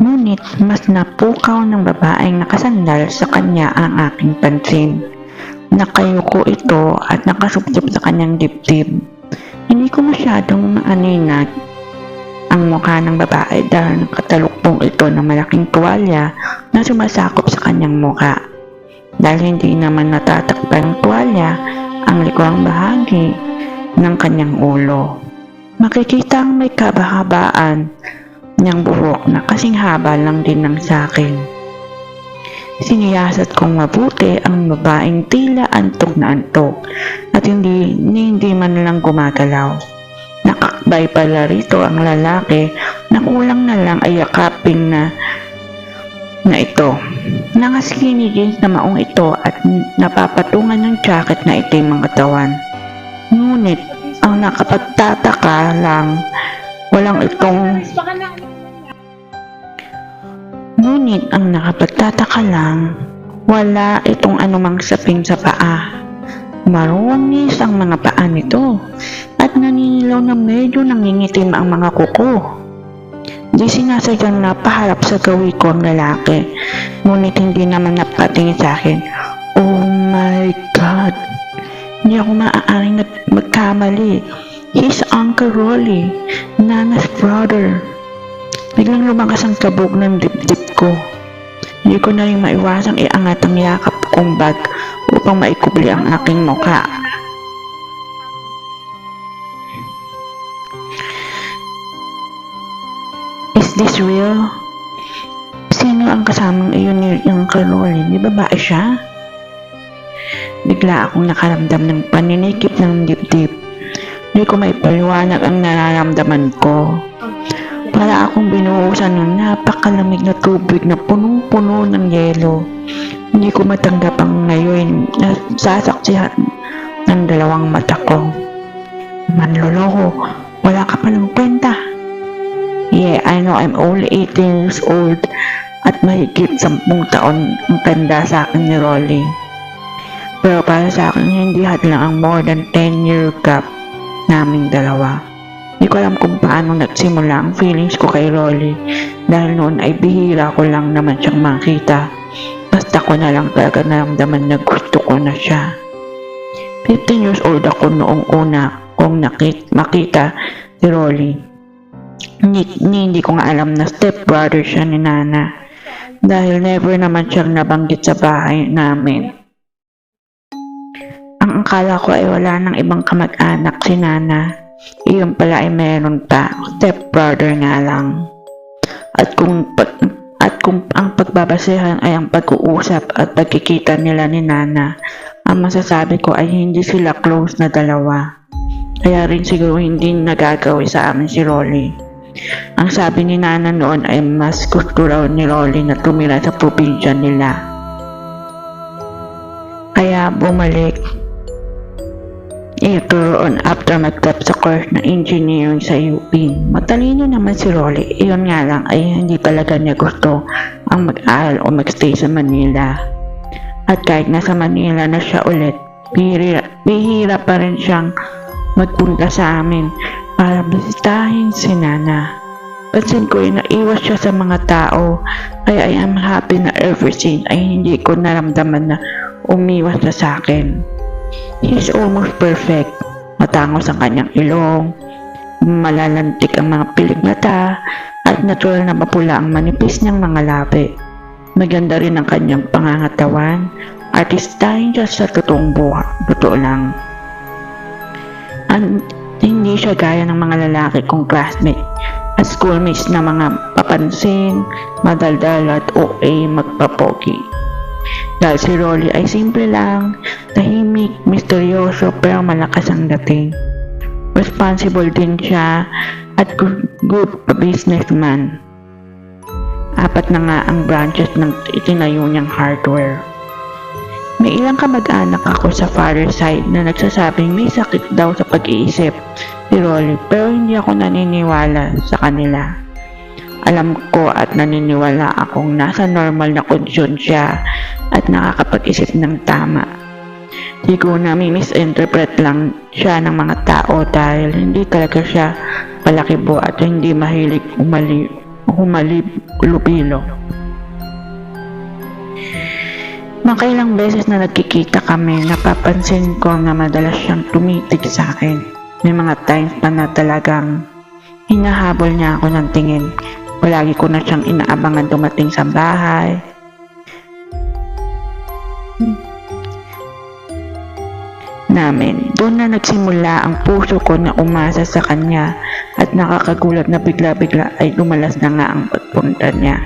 Ngunit mas napukaw ng babaeng nakasandal sa kanya ang aking pansin. Nakayuko ito at nakasubsob sa kanyang dibdib. Hindi ko masyadong maaninag ang mukha ng babae dahil nakatalukpong ito ng malaking tuwalya na sumasakop sa kanyang mukha. Dahil hindi naman natatakpan ng tuwalya ang likurang bahagi ng kanyang ulo. Makikita ang may kabahabaan niyang buhok na kasing haba lang din ng sakin. Siniyasat kong mabuti ang babaeng tila antok na antok at hindi, hindi man lang gumagalaw. Nakakbay pala rito ang lalaki na kulang na lang ay yakapin na na ito. Naka skinny jeans na maong ito at napapatungan ng jacket na itim ang katawan. Ngunit ang nakapagtataka lang walang itong Ngunit ang nakapagtataka lang, wala itong anumang sapin sa paa. Marungis ang mga paa nito at naninilaw na medyo nangingitim ang mga kuko. Di sinasadyang napaharap sa gawi ko ang lalaki, ngunit hindi naman napatingin sa akin. Oh my God! Hindi ako maaaring nag- magkamali. He's Uncle Rolly, Nana's brother. Biglang lumakas ang kabog ng dibdib ko. Hindi ko na rin maiwasang iangat ang yakap kong bag upang maikubli ang aking mukha. Is this real? Sino ang kasamang iyon ni Uncle Rolly? Di babae siya? Bigla akong nakaramdam ng paninikip ng dibdib. Hindi ko maipaliwanag ang nararamdaman ko. Para akong binuhusan ng napakalamig na tubig na punong-puno ng yelo. Hindi ko matanggap ang ngayon na sasaksihan ng dalawang mata ko. Manloloko, wala ka palang kwenta. Yeah, I know I'm only 18 years old at mahigit 10 taon ang tanda sa akin ni Rolly. Pero para sa akin, hindi hadlang ang more than 10 year gap naming dalawa. Hindi ko alam kung paano nagsimula ang feelings ko kay Rolly dahil noon ay bihira ko lang naman siyang makita. Basta ko na lang talaga naramdaman na gusto ko na siya. 15 years old ako noong una kong nakit, makita si Rolly. Hindi, hindi, ko nga alam na stepbrother siya ni Nana dahil never naman siyang nabanggit sa bahay namin. Ang akala ko ay wala nang ibang kamag-anak si Nana. Iyon pala ay meron pa, stepbrother nga lang. At kung pag, at kung ang pagbabasehan ay ang pag-uusap at pagkikita nila ni Nana, ang masasabi ko ay hindi sila close na dalawa. Kaya rin siguro hindi nagagawi sa amin si Rolly. Ang sabi ni Nana noon ay mas gusto raw ni Rolly na tumira sa probinsya nila. Kaya bumalik ito roon after mag-top sa course ng engineering sa UP. Matalino naman si Rolly, iyon nga lang ay hindi talaga niya gusto ang mag-aral o magstay sa Manila. At kahit nasa Manila na siya ulit, bihira, pa rin siyang magpunta sa amin para bisitahin si Nana. Pansin ko ay naiwas siya sa mga tao, kaya I am happy na ever since ay hindi ko naramdaman na umiwas na sa akin. He's almost perfect. Matangos ang kanyang ilong, malalantik ang mga pilig mata, at natural na mapula ang manipis niyang mga labi. Maganda rin ang kanyang pangangatawan, artistahin siya sa totoong buhay. Totoo lang. At hindi siya gaya ng mga lalaki kong classmate at schoolmates na mga papansin, madaldal at OA magpapogi. Dahil si Rolly ay simple lang, tahimik, misteryoso pero malakas ang dating. Responsible din siya at good, businessman. Apat na nga ang branches ng itinayo niyang hardware. May ilang kamag-anak ako sa father side na nagsasabing may sakit daw sa pag-iisip si Rolly pero hindi ako naniniwala sa kanila. Alam ko at naniniwala akong nasa normal na kondisyon siya at nakakapag-isip ng tama. Siguro na may misinterpret lang siya ng mga tao dahil hindi talaga siya palakibo at hindi mahilig umali, humalib lubilo. Makailang beses na nagkikita kami, napapansin ko na madalas siyang tumitig sa akin. May mga times pa na talagang hinahabol niya ako ng tingin. Palagi ko na siyang inaabangan dumating sa bahay. namin. Doon na nagsimula ang puso ko na umasa sa kanya at nakakagulat na bigla-bigla ay lumalas na nga ang pagpunta niya.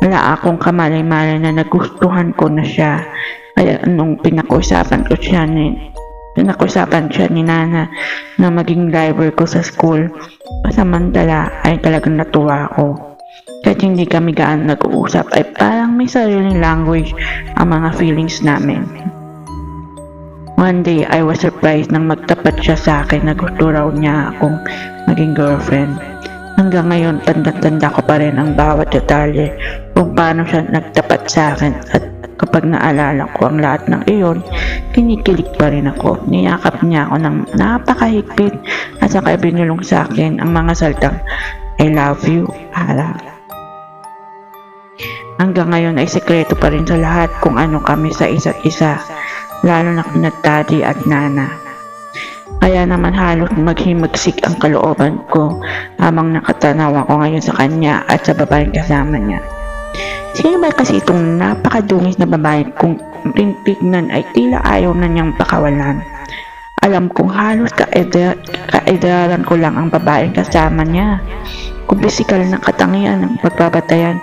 Wala akong kamalay-malay na nagustuhan ko na siya. Kaya nung pinakusapan ko siya ni pinakusapan siya ni Nana na maging driver ko sa school, pasamantala ay talagang natuwa ako. Kahit hindi kami gaan nag-uusap ay parang may sariling language ang mga feelings namin. One day, I was surprised nang magtapat siya sa akin na gusto raw niya akong maging girlfriend. Hanggang ngayon, tanda-tanda ko pa rin ang bawat detalye kung paano siya nagtapat sa akin at kapag naalala ko ang lahat ng iyon, kinikilig pa rin ako. Niyakap niya ako ng napakahigpit at saka binulong sa akin ang mga salitang I love you, Ara. Hanggang ngayon ay sekreto pa rin sa lahat kung ano kami sa isa't isa lalo na kina daddy at nana. Kaya naman halos maghimagsik ang kalooban ko habang nakatanaw ako ngayon sa kanya at sa babaeng kasama niya. Sino ba kasi itong napakadungis na babae kung tingnan ay tila ayaw na niyang pakawalan? Alam kong halos kaedar kaedaran ko lang ang babaeng kasama niya. Kung pisikal na katangian ng pagbabatayan,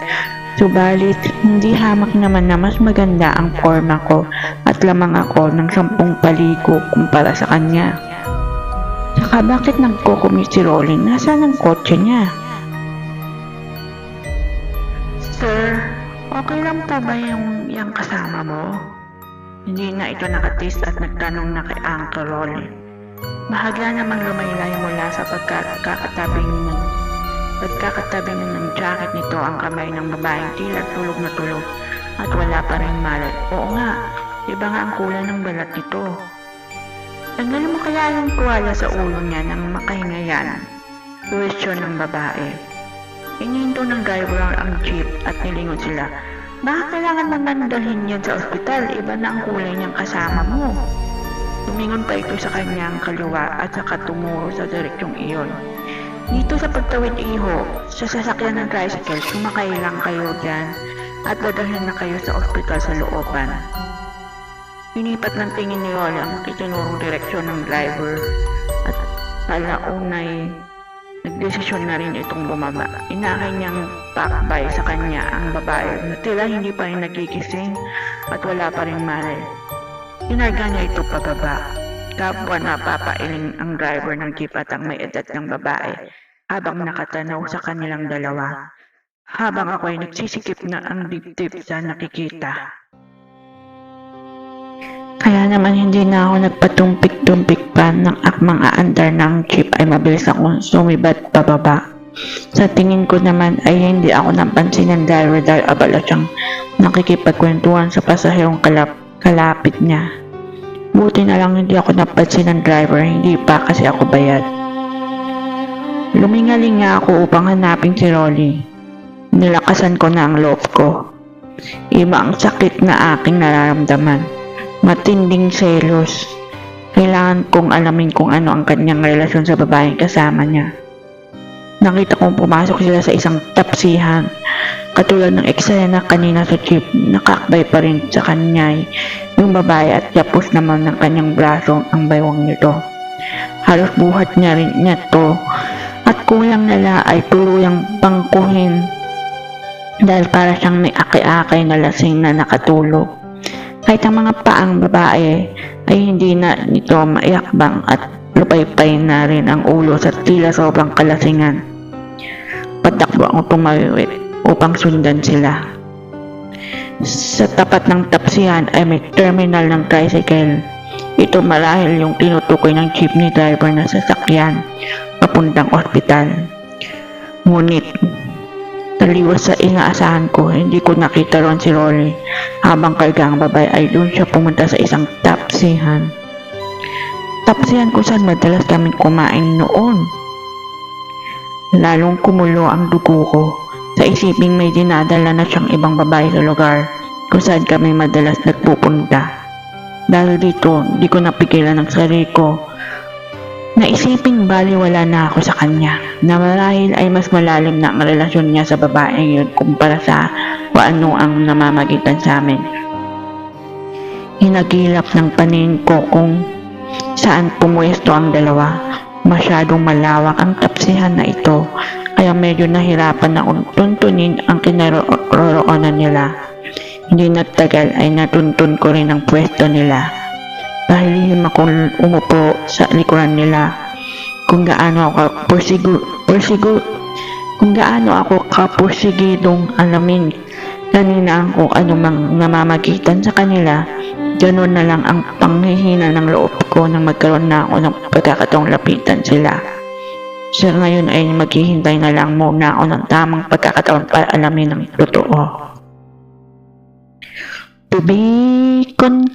Subalit, hindi hamak naman na mas maganda ang forma ko at lamang ako ng sampung paligo kumpara sa kanya. Saka bakit nagko-commute si Rolling? Nasaan ang kotse niya? Lang po ba yung, yung kasama mo? Hindi na ito nakatis at nagtanong na kay Uncle Rolling. Bahagla namang lumaylay mula sa pagkakatabing ng Pagkakatabi ng jacket nito ang kamay ng babaeng tila tulog na tulog at wala pa rin malay. Oo nga, iba nga ang kulay ng balat nito. Tanggalin mo kaya yung tuwala sa ulo niya nang makahinga yan? Question ng babae. Inihinto ng driver ang jeep at nilingon sila. Baka kailangan naman dalhin yan sa ospital, iba na ang kulay niyang kasama mo. Tumingon pa ito sa kanyang kaliwa at saka tumuro sa direksyong iyon. Dito sa pagtawid iho, sa sasakyan ng tricycle, sumakay lang kayo dyan at dadalhin na kayo sa ospital sa looban. Inipat ng tingin ni Lola ang direksyon ng driver at alaunay nagdesisyon na rin itong bumaba. Inakay niyang pakbay sa kanya ang babae tila hindi pa rin nagigising at wala pa rin malay. Inarga niya ito pababa. Kapwa napapailing ang driver ng jeep at ang may edad ng babae habang nakatanaw sa kanilang dalawa. Habang ako ay nagsisikip na ang dibdib sa nakikita. Kaya naman hindi na ako nagpatumpik-tumpik pa ng akmang aandar ng jeep ay mabilis akong sumibat pababa. Sa tingin ko naman ay hindi ako napansin ng driver dahil abala siyang nakikipagkwentuhan sa pasahirong kalap kalapit niya. Buti na lang hindi ako napansin ng driver, hindi pa kasi ako bayad. Lumingaling nga ako upang hanapin si Rolly. Nilakasan ko na ang loob ko. Iba ang sakit na aking nararamdaman. Matinding selos. Kailangan kong alamin kung ano ang kanyang relasyon sa babaeng kasama niya. Nakita kong pumasok sila sa isang tapsihan. Katulad ng eksena kanina sa jeep, nakakbay pa rin sa kanya yung babae at yapos naman ng kanyang braso ang baywang nito. Halos buhat niya rin niya to at kulang nila ay tuluyang pangkuhin dahil para siyang may aki-akay na lasing na nakatulog. Kahit ang mga paang babae ay hindi na nito maiyakbang at lupaypay na rin ang ulo sa tila sobrang kalasingan. Patakbo ang tumawid upang sundan sila. Sa tapat ng tapsihan ay may terminal ng tricycle. Ito marahil yung tinutukoy ng jeepney driver na sasakyan papuntang ospital. Ngunit, taliwas sa inaasahan ko, hindi ko nakita ron si Rolly. Habang karga ang babae ay doon siya pumunta sa isang tapsihan. Tapsihan kung saan madalas kaming kumain noon. Lalong kumulo ang dugo ko sa isiping may dinadala na siyang ibang babae sa lugar kung saan kami madalas nagpupunta. Dahil dito, di ko napigilan ang sarili ko Naisiping baliwala na ako sa kanya na marahil ay mas malalim na ang relasyon niya sa babaeng yun kumpara sa kung ano ang namamagitan sa amin. Hinagilap ng panin ko kung saan pumuesto ang dalawa. Masyadong malawak ang tapsihan na ito kaya medyo nahirapan akong tuntunin ang kinaroroonan nila. Hindi nagtagal ay natuntun ko rin ang pwesto nila pahilihim akong umupo sa likuran nila kung gaano ako porsigo, porsigo, kung gaano ako kapursigidong alamin kanina ang kung ano mang namamagitan sa kanila, ganun na lang ang panghihina ng loob ko nang magkaroon na ako ng pagkakataong lapitan sila. Sa ngayon ay maghihintay na lang muna ako ng tamang pagkakataon para alamin ang totoo. To be con